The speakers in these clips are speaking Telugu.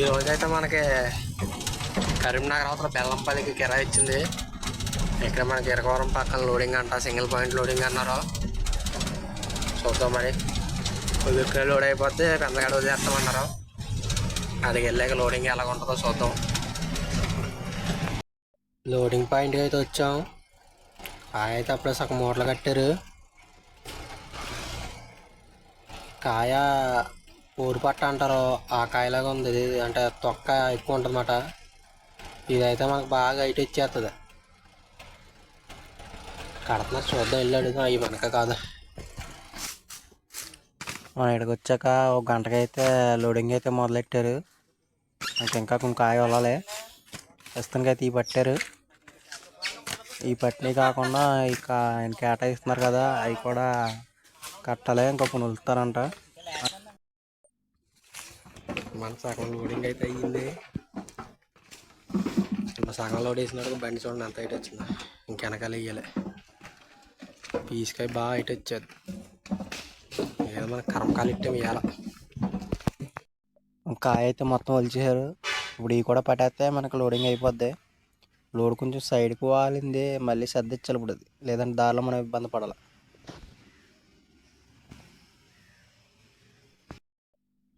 ఈ రోజైతే మనకి కరీంనగర్ అవతల బెల్లంపల్లికి కిరాయి ఇచ్చింది. ఇక్కడ మనకి ఇరగవరం పక్కన లోడింగ్ అంట సింగిల్ పాయింట్ లోడింగ్ అన్నారు. చూద్దాం మరి. కొద్దిగా లోడ్ అయిపోతే పెద్దగాడ వదిలేస్తామన్నారు అదికి వెళ్ళాక లోడింగ్ ఎలా ఉంటుందో చూద్దాం. లోడింగ్ పాయింట్కి అయితే వచ్చాం. కాయ అయితే అప్పుడే సగం మూటలు కట్టారు. కాయ ఊరు పట్ట అంటారు. ఆ కాయలాగా ఉంది. ఇది అంటే తొక్క ఎక్కువ ఉంటుంది అన్నమాట ఇదైతే మనకు బాగా హైట్ ఇచ్చేస్తుంది కడుతున్నా చూద్దాం. వెళ్ళాడు అవి మనక కాదు. మనం ఇక్కడికి వచ్చాక ఒక గంటకైతే లోడింగ్ అయితే మొదలెట్టారు. నాకు ఇంకా కొన్ని కాయ వెళ్ళాలి ప్రస్తుతానికైతే అయితే ఈ పట్టారు. ఈ పట్టినవి కాకుండా ఇక ఆయన కేటాయిస్తున్నారు కదా. అవి కూడా కట్టాలి. ఇంకా కొన్ని వదులుతారంట మన సగం లోడింగ్ అయితే అయ్యింది. సగం లోడ్ వేసినప్పుడు బండి చూడండి ఎంత హైట్ వచ్చిందో? ఇంకెనకాల వేయాలి పీసుకాయ బాగా హైట్ వచ్చేది. ఏదో మన కర్మకాలు ఇట్టాం వేయాల కాయ అయితే మొత్తం వలిచేశారు ఇప్పుడు ఇవి కూడా పట్టేస్తే మనకు లోడింగ్ అయిపోద్ది. లోడ్ కొంచెం సైడ్కి వాలింది మళ్ళీ సర్దిచ్చాలి ఇప్పుడు అది. లేదంటే దారిలో మనం ఇబ్బంది పడాలి.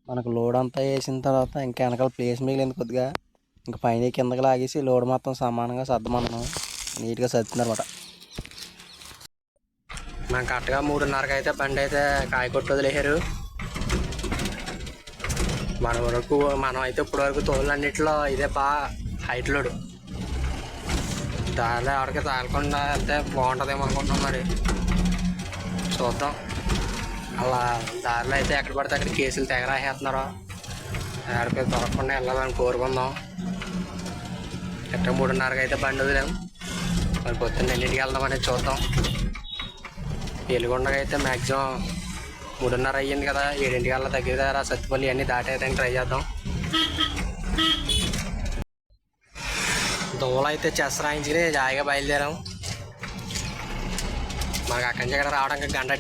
మనకు లోడ్ అంతా వేసిన తర్వాత ఇంకా వెనకాల ప్లేస్ మిగిలింది కొద్దిగా. ఇంకా పైన కిందకి లాగేసి లోడ్ మొత్తం సమానంగా సర్దమన్నాం నీట్గా సర్దుతుందనమాట మనం కరెక్ట్గా మూడున్నరకు అయితే బండి అయితే కాయ కొట్టు వదిలేశారు. మన వరకు మనం అయితే ఇప్పటి వరకు తోళ్ళన్నింటిలో ఇదే బాగా హైట్ లోడు. దారిలో ఎవరికి తాగకుండా వెళ్తే బాగుంటుందేమో అనుకుంటున్నాం మరి. చూద్దాం. అలా దారిలో అయితే ఎక్కడ పడితే అక్కడ కేసులు తెగరాసేస్తున్నారు ఎక్కడికి దొరకకుండా వెళ్ళాలని కోరుకుందాం. ఎక్కడ మూడున్నరకి అయితే బండి వదిలేం. మరి పొద్దున్న ఎన్నింటికి వెళ్దాం అనేది చూద్దాం. వెలుగొండగా అయితే మ్యాక్సిమం మూడున్నర అయ్యింది కదా ఏడింటికి వెళ్ళా దగ్గర దగ్గర సత్తుపల్లి అన్నీ దాటేయడానికి ట్రై చేద్దాం. దోవలు అయితే చెస్ రాయించుకుని జాయిగా బయలుదేరాం. మనకు అక్కడి నుంచి ఇక్కడ రావడానికి గంట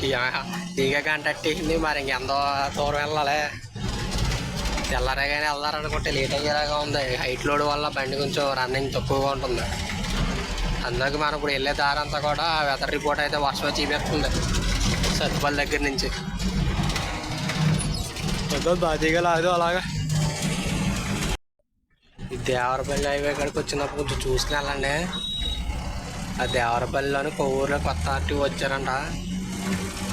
అట్టింది ఇక గంట అట్టేసింది మరి ఇంకెంతో దూరం వెళ్ళాలి. తెల్లారే కానీ వెళ్దారనుకుంటే లేట్ అయ్యేలాగా ఉంది. హైట్ లోడ్ వల్ల బండి కొంచెం రన్నింగ్ తక్కువగా ఉంటుంది. అందుకు మనం ఇప్పుడు వెళ్ళే దారంతా కూడా వెదర్ రిపోర్ట్ అయితే వర్షం చూపిస్తుంది. సత్తుపల్లి దగ్గర నుంచి. ఏదో బాధీగా లాదు అలాగా. ఈ దేవరపల్లి హైవే కాడికి వచ్చినప్పుడు కొంచెం చూసుకుని వెళ్ళండి. ఆ దేవరపల్లిలోని కొవ్వూరులో కొత్త ఆర్టీ వచ్చారంట.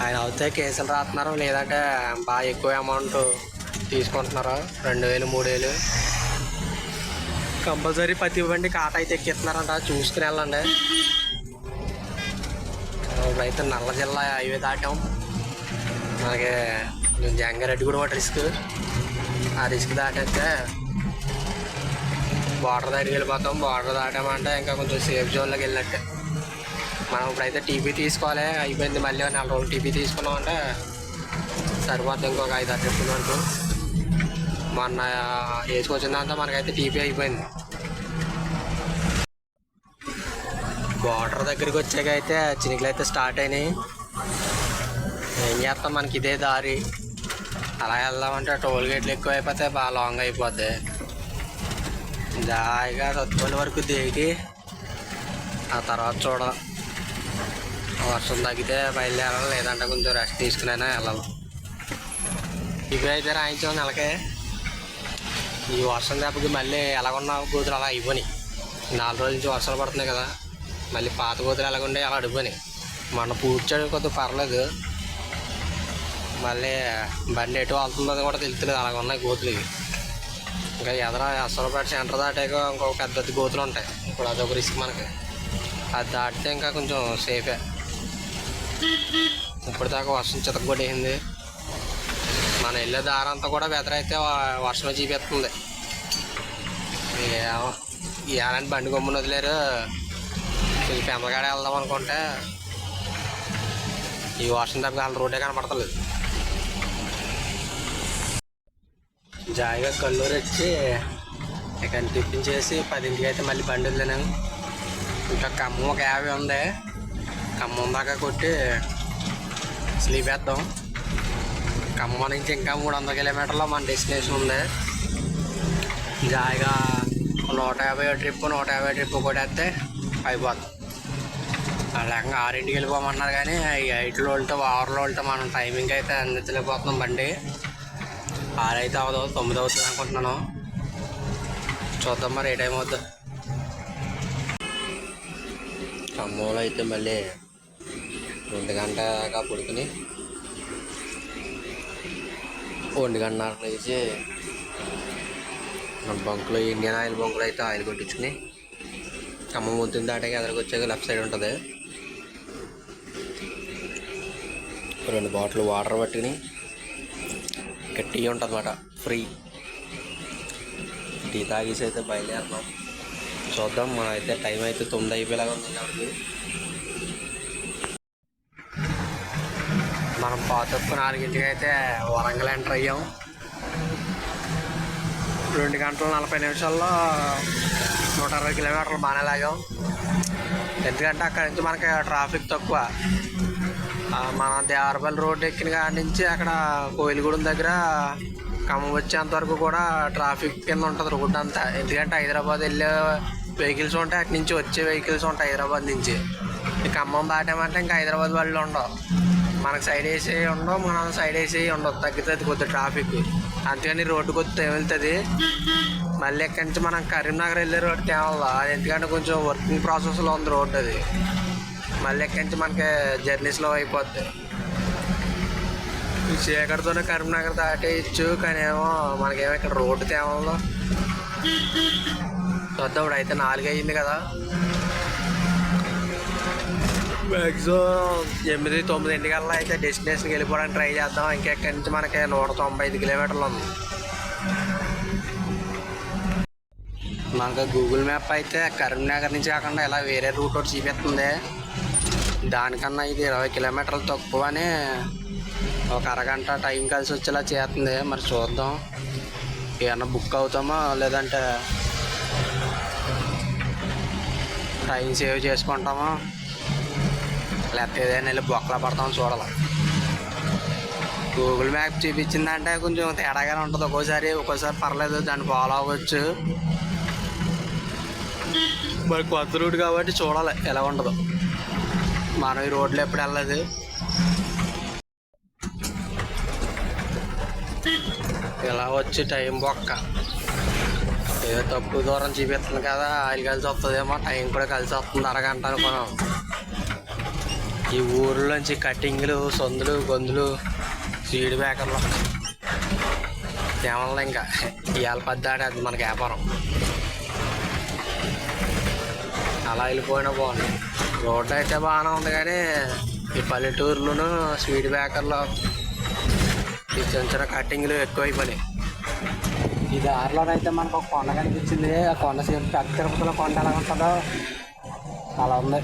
ఆయన అవుతే కేసులు రాస్తున్నారు లేదంటే బాగా ఎక్కువ అమౌంట్ తీసుకుంటున్నారు? రెండు వేలు మూడు వేలు కంపల్సరీ ప్రతి బండి కాట అయితే ఎక్కిస్తున్నారంట. చూసుకుని వెళ్ళండి. ఇప్పుడైతే నల్ల జిల్లా హైవే దాటాం. మనకి జంగారెడ్డి కూడా ఒకటి రిస్క్ ఆ రిస్క్ దాటైతే బార్డర్ దాటికి వెళ్ళిపోతాం. బార్డర్ దాటామంటే ఇంకా కొంచెం సేఫ్ జోన్లోకి వెళ్ళినట్టే. మనం ఇప్పుడైతే టీవీ తీసుకోవాలి. అయిపోయింది మళ్ళీ ఒక నాలుగు రోజులు తీసుకున్నాం తీసుకున్నామంటే సరిపోతుంది ఇంకొక ఐదు ఆరు ట్రిప్పులు అంటూ మొన్న వేసుకొచ్చిందంతా మనకైతే టీపీ అయిపోయింది. బార్డర్ దగ్గరికి వచ్చాక అయితే చినుకులు అయితే స్టార్ట్ అయినాయి. ఏం చేస్తాం మనకి ఇదే దారి. అలా వెళ్దామంటే టోల్ గేట్లు ఎక్కువ అయిపోతే బాగా లాంగ్ అయిపోద్ది. జాయిగా సత్తుపల్లి వరకు దిగి ఆ తర్వాత చూడ వర్షం తగ్గితే బయలుదేరాలి లేదంటే కొంచెం రెస్ట్ తీసుకునైనా వెళ్ళాలి. ఇవి అయితే రాయించాం నెలకే. ఈ వర్షం దెబ్బకి మళ్ళీ ఎలాగున్న గోతులు అలా అయిపోయినాయి. నాలుగు రోజుల నుంచి వర్షాలు పడుతున్నాయి కదా. మళ్ళీ పాత గోతులు ఎలాగుండే అలా అడిపోయినాయి మొన్న పూడ్చాడు కొద్దిగా పర్లేదు. మళ్ళీ బండి ఎటు వెళ్తుందో కూడా తెలుస్తుంది అలాగ ఉన్నాయి గోతులు ఇవి. ఇంకా ఎదర అసలుపేట సెంటర్ దాటాక ఇంకొక పెద్ద పెద్ద గోతులు ఉంటాయి. ఇప్పుడు అదొక రిస్క్ మనకి. అది దాటితే ఇంకా కొంచెం సేఫే ఇప్పటిదాకా వర్షం చితకొట్టేసింది మన వెళ్ళే దారంతా కూడా వెదర్ అయితే వర్షం చూపిస్తుంది. ఎలాంటి బండి కొమ్ముని వదిలేరు. కొంచెం పెందగాడ వెళ్దాం అనుకుంటే ఈ వర్షం తప్ప వాళ్ళ రోడ్డే కనపడతలేదు. జాయిగా కల్లూరు వచ్చి ఇక్కడ తిప్పించేసి పదింటికి అయితే మళ్ళీ బండి వదిలేను. ఇంకా కమ్మ ఒక యాభై ఉంది. ఖమ్మం దాకా కొట్టి స్లీప్ వేద్దాం. ఖమ్మం నుంచి ఇంకా మూడు వందల కిలోమీటర్లో మన డెస్టినేషన్ ఉంది. జాయిగా నూట యాభై ట్రిప్ నూట యాభై ట్రిప్ కొట్టేస్తే అయిపోతుంది లేకుండా ఆరింటికి వెళ్ళిపోమన్నారు కానీ ఈ వెళ్తే ఆరులో వెళ్తే మనం టైమింగ్ అయితే అందించలేకపోతున్నాం బండి. ఆరైతే అవదు తొమ్మిది అవుతుంది అనుకుంటున్నాను. చూద్దాం మరి ఏ టైం అవుద్దు. ఖమ్మంలో అయితే మళ్ళీ రెండు గంట దాకా పడుకుని ఒంటి గంటన్నర లేచి మన బంకులో ఇండియన్ ఆయిల్ బంకులో అయితే ఆయిల్ కొట్టించుకుని ఖమ్మం ముందు దాటాక ఎదరికి వచ్చాక లెఫ్ట్ సైడ్ ఉంటుంది. రెండు బాటిల్ వాటర్ పట్టుకుని ఇంకా టీ ఉంటుంది అన్నమాట ఫ్రీ. టీ తాగేసి అయితే బయలుదేరుతాం చూద్దాం మన అయితే టైం అయితే తొమ్మిది అయిపోయేలాగా ఉంది కాబట్టి. మనం పాతప్పు నాలుగింటికి అయితే వరంగల్ ఎంటర్ అయ్యాం. రెండు గంటల నలభై నిమిషాల్లో నూట అరవై కిలోమీటర్లు బాగానే లాగాం. ఎందుకంటే అక్కడ నుంచి మనకి ట్రాఫిక్ తక్కువ. మన దేవరపల్లి రోడ్ ఎక్కిన కాడి నుంచి అక్కడ కోయిలగూడెం దగ్గర ఖమ్మం వచ్చేంత వరకు కూడా ట్రాఫిక్ కింద ఉంటుంది రోడ్ అంతా. ఎందుకంటే హైదరాబాద్ వెళ్ళే వెహికల్స్ ఉంటాయి అటు నుంచి వచ్చే వెహికల్స్ ఉంటాయి హైదరాబాద్ నుంచి. ఈ ఖమ్మం దాటామంటే ఇంకా హైదరాబాద్ వాళ్ళు ఉండవు. మనకు సైడ్ వేసి ఉండవు మనం సైడ్ వేసి ఉండవు. తగ్గుతుంది కొద్దిగా ట్రాఫిక్ అందుకని రోడ్డు కొద్దిగా వెళ్తుంది మళ్ళీ ఎక్కడి నుంచి మనం కరీంనగర్ వెళ్ళే రోడ్ తేవాలా అది ఎందుకంటే కొంచెం వర్కింగ్ ప్రాసెస్లో ఉంది రోడ్డు అది. మళ్ళీ ఎక్కడి నుంచి మనకి జర్నీ స్లో అయిపోద్ది. చీకటితోనే కరీంనగర్ దాటేయచ్చు కానీ ఏమో మనకేమో ఇక్కడ రోడ్డు తేవాలో చూద్దాం ఇప్పుడు అయితే నాలుగు అయ్యింది కదా. మ్యాక్సిమం ఎనిమిది తొమ్మిది ఇంటికల్లా అయితే డెస్టినేషన్కి వెళ్ళిపోవడానికి ట్రై చేద్దాం. ఇంకెక్కడి నుంచి మనకి నూట తొంభై ఐదు కిలోమీటర్లు ఉంది. మనకు గూగుల్ మ్యాప్ అయితే కరీంనగర్ నుంచి కాకుండా ఇలా వేరే రూట్ ఒకటి చూపిస్తుంది. దానికన్నా ఇది ఇరవై కిలోమీటర్లు తక్కువని ఒక అరగంట టైం కలిసి వచ్చేలా చేస్తుంది. మరి చూద్దాం. ఏమన్నా బుక్ అవుతామో? లేదంటే టైం సేవ్ చేసుకుంటామో? లేకపోతే ఏదైనా వెళ్ళి బొక్కలా పడతాం చూడాలి. గూగుల్ మ్యాప్ చూపించిందంటే కొంచెం తేడాగానే ఉంటుంది. ఒక్కోసారి ఒక్కోసారి పర్లేదు దాన్ని ఫాలో అవ్వచ్చు. మరి కొత్త రూట్ కాబట్టి చూడాలి ఎలా ఉండదు మనం ఈ రోడ్లు ఎప్పుడు వెళ్ళదు ఇలా వచ్చి టైం బొక్క. ఏదో తక్కువ దూరం చూపిస్తుంది కదా ఆయిల్ కలిసి వస్తుందేమో టైం కూడా కలిసి వస్తుంది అరగంట అనుకున్నాం. ఈ ఊర్లోంచి కటింగ్లు సొందులు గొంతులు స్పీడ్ బ్రేకర్లు ఏమన్నా ఇంకా? ఇవాళ పద్దాడే అది మనకి వ్యాపారం. అలా వెళ్ళిపోయినా బాగుంది. రోడ్డు అయితే బాగానే ఉంది కానీ ఈ పల్లెటూరులోను స్వీట్ బ్రేకర్లు ఈ చిన్న చిన్న కట్టింగ్లు ఎక్కువైపోయినాయి. ఈ దారిలోనైతే మనకు ఒక కొండ కనిపించింది. ఆ కొండ పెద్ద తిరుపతిలో కొండ ఎలా ఉంటుందో అలా ఉంది.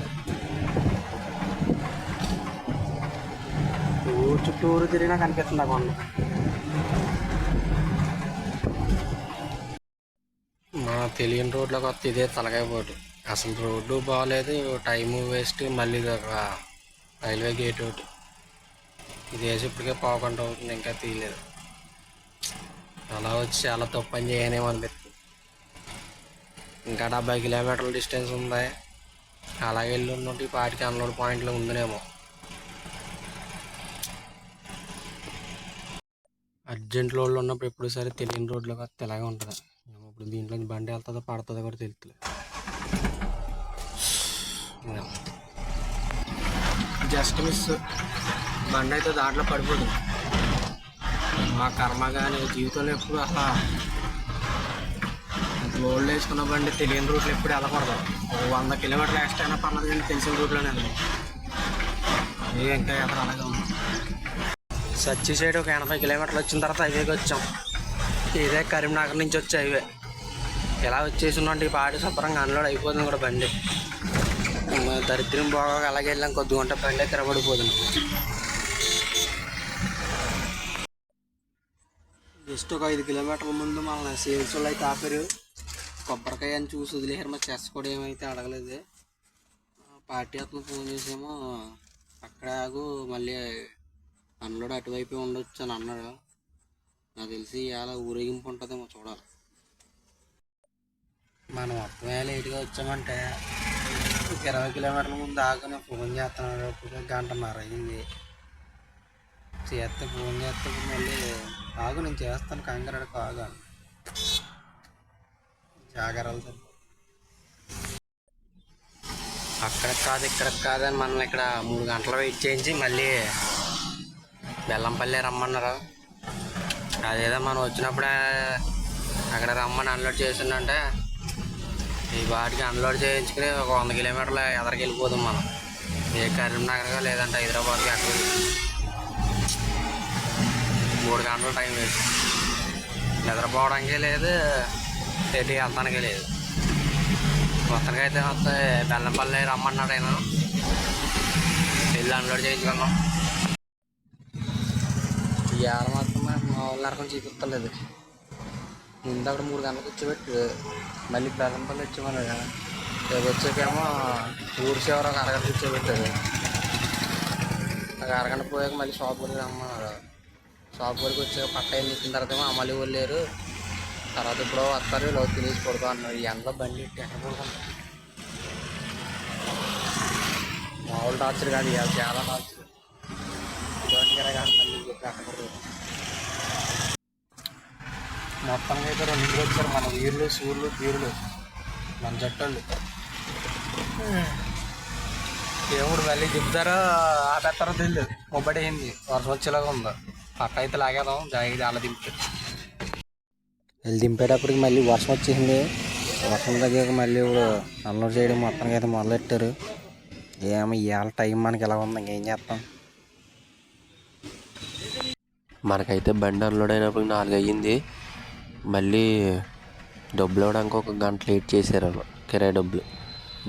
ఊరు చుట్టూరు తిరిగినా కనిపిస్తుంది ఆ కొండ. మా తెలియని రోడ్లోకి వస్తే ఇదే తలకాయ పోటు. అసలు రోడ్డు బాగాలేదు టైము వేస్ట్ మళ్ళీ ఒక రైల్వే గేట్ ఒకటి. ఇది వేసి ఇప్పటికే పోకుండా అవుతుంది ఇంకా తీయలేదు. అలా వచ్చి చాలా తప్పు పని చేయనేమో అనిపిస్తుంది. ఇంకా డెబ్బై కిలోమీటర్ల డిస్టెన్స్ ఉంది. అలాగే వెళ్ళి ఉన్నట్టు పాటికి అన్లోడ్ పాయింట్లో ఉందనేమో. అర్జెంట్ రోడ్లు ఉన్నప్పుడు ఎప్పుడు సరే తెలియని రోడ్లు వస్తే ఇలాగే ఉంటుంది. ఇప్పుడు దీంట్లో బండి వెళ్తుందో పడుతుందో కూడా తెలుస్తుంది జస్ట్ మిస్ బండి అయితే దాంట్లో పడిపోతుంది. మా కర్మ కానీ జీవితంలో ఎప్పుడు అసలు లోడ్లు వేసుకున్న బండి తెలియని రూట్లు ఎప్పుడు వెళ్ళకూడదు. ఒక వంద కిలోమీటర్లు ఎక్స్ట్రా అయినా పర్లేదు కానీ తెలిసిన రూట్లోనే ఇంకా ఎక్కడ అలాగే ఉంది సచ్చి సైడ్ ఒక ఎనభై కిలోమీటర్లు వచ్చిన తర్వాత హైవేకి వచ్చాం. ఇదే కరీంనగర్ నుంచి వచ్చే హైవే. ఇలా వచ్చేసి ఈ పాడి శుభ్రంగా అన్లోడ్ అయిపోతుంది కూడా బండి. దరిద్రం బాగా అలాగే వెళ్ళాం. కొద్ది గంట బండి తిరబడిపోతుంది జస్ట్ ఒక ఐదు కిలోమీటర్ల ముందు మన సేల్స్ వాళ్ళు అయితే ఆపారు. కొబ్బరికాయ అని చూసి వదిలేసారు మా చెస్ కూడా ఏమైతే అడగలేదు. పార్టీ అతను ఫోన్ చేసేమో అక్కడ ఆగు మళ్ళీ అన్నోడు అటువైపు ఉండొచ్చు అని అన్నాడు. నాకు తెలిసి అలా ఊరేగింపు ఉంటుందేమో చూడాలి. మనం మొత్తమే లేట్గా వచ్చామంటే ఒక ఇరవై కిలోమీటర్ల ముందు ఆగుని ఫోన్ చేస్తున్నాడు. ఇప్పుడు గంటన్నర అయింది. చేస్తే ఫోన్ చేస్తే మళ్ళీ ఆగు నేను చేస్తాను. కంగారు ఆగా జాగ్రత్త అక్కడ కాదు ఇక్కడ కాదని మనం ఇక్కడ మూడు గంటలు వెయిట్ చేయించి మళ్ళీ బెల్లంపల్లి రమ్మన్నారు? అదేదో మనం వచ్చినప్పుడే అక్కడ రమ్మని అన్లోడ్ చేసిందంటే ఈ వాటికి అన్లోడ్ చేయించుకుని ఒక వంద కిలోమీటర్ల ఎదరికి వెళ్ళిపోదాం మనం. ఏ కరీంనగర్ లేదంటే హైదరాబాద్కి అక్కడ మూడు గంటల టైం వేసి నిద్రపోవడానికి లేదు ఎటు వెళ్తానికి లేదు. మొత్తానికి అయితే వస్తే బెల్లంపల్లి రమ్మన్నాడు ఆయన. వెళ్ళి అన్లోడ్ చేయించుకున్నాం ఇవాళ మాత్రం మా వాళ్ళ నరకం చూపిస్తలేదు. ముందు అక్కడ మూడు గంటలకు వచ్చేపెట్టు మళ్ళీ బెల్లంపల్లి వచ్చేవాళ్ళు కదా. రేపు వచ్చాకేమో ఊరి చివర ఒక అరగంట కూర్చోబెట్టారు. ఒక అరగంట పోయాక మళ్ళీ షాప్ వరకు రమ్మన్నారు. షాప్ వరకు వచ్చాక పట్ట ఏం తర్వాత ఏమో అమలు వెళ్ళారు తర్వాత ఇప్పుడు వస్తారు ఇలా తినేసి పడుకో అన్నారు. ఎండలో బండి ఎట్టి ఎక్కడ పడుకుంటారు మామూలు టార్చర్ కాదు చాలా టార్చర్ ఇటువంటి కదా కాదు మళ్ళీ చెప్పి అక్కడ పడుకో మొత్తంగా అయితే రెండు వచ్చారు మన వీరులు సూర్యులు తీరులు మన జట్టలు. దేవుడు మళ్ళీ దింపుతారో ఆపేస్తారో తెలియదు మొబ్బడి అయింది వర్షం వచ్చేలాగా ఉంది. పక్క అయితే లాగేదాం జాగ్రత్త అలా దింపారు వెళ్ళి దింపేటప్పటికి మళ్ళీ వర్షం వచ్చేసింది. వర్షం తగ్గాక మళ్ళీ ఇప్పుడు అన్లోడ్ చేయడం మొత్తానికి అయితే మొదలెట్టారు. ఏమో ఇవాళ టైం మనకి ఎలా ఉంది ఇంకేం చేస్తాం? మనకైతే బండి అన్లోడ్ అయినప్పుడు నాలుగు అయ్యింది మళ్ళీ డబ్బులు ఇవ్వడానికి ఒక గంట లేట్ చేశారు వాళ్ళు కిరాయి డబ్బులు.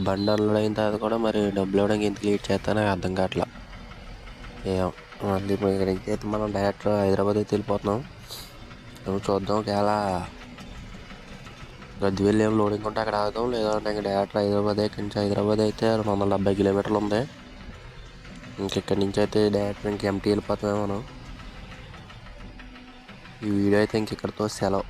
బండి అన్లోడ్ అయిన తర్వాత కూడా మరి డబ్బులు ఇవ్వడానికి ఎందుకు లేట్ చేస్తా నాకు అర్థం కావట్లా. ఏం మళ్ళీ ఇప్పుడు ఇక్కడ నుంచి అయితే మనం డైరెక్ట్ హైదరాబాద్ అయితే వెళ్ళిపోతున్నాం. చూద్దాం ఒకవేళ గద్దివెల్లి ఏం లోడింగ్ ఉంటే అక్కడ ఆగుతాం లేదంటే ఇంకా డైరెక్ట్ హైదరాబాద్ ఇక్కడి నుంచి హైదరాబాద్ అయితే రెండు వందల డెబ్బై కిలోమీటర్లు ఉంది. ఇంకెక్కడి నుంచి అయితే డైరెక్ట్ ఇంక ఎంటీ వెళ్ళిపోతామే మనం. ఈ వీడియో అయితే ఇంక ఇక్కడితో సెలవు.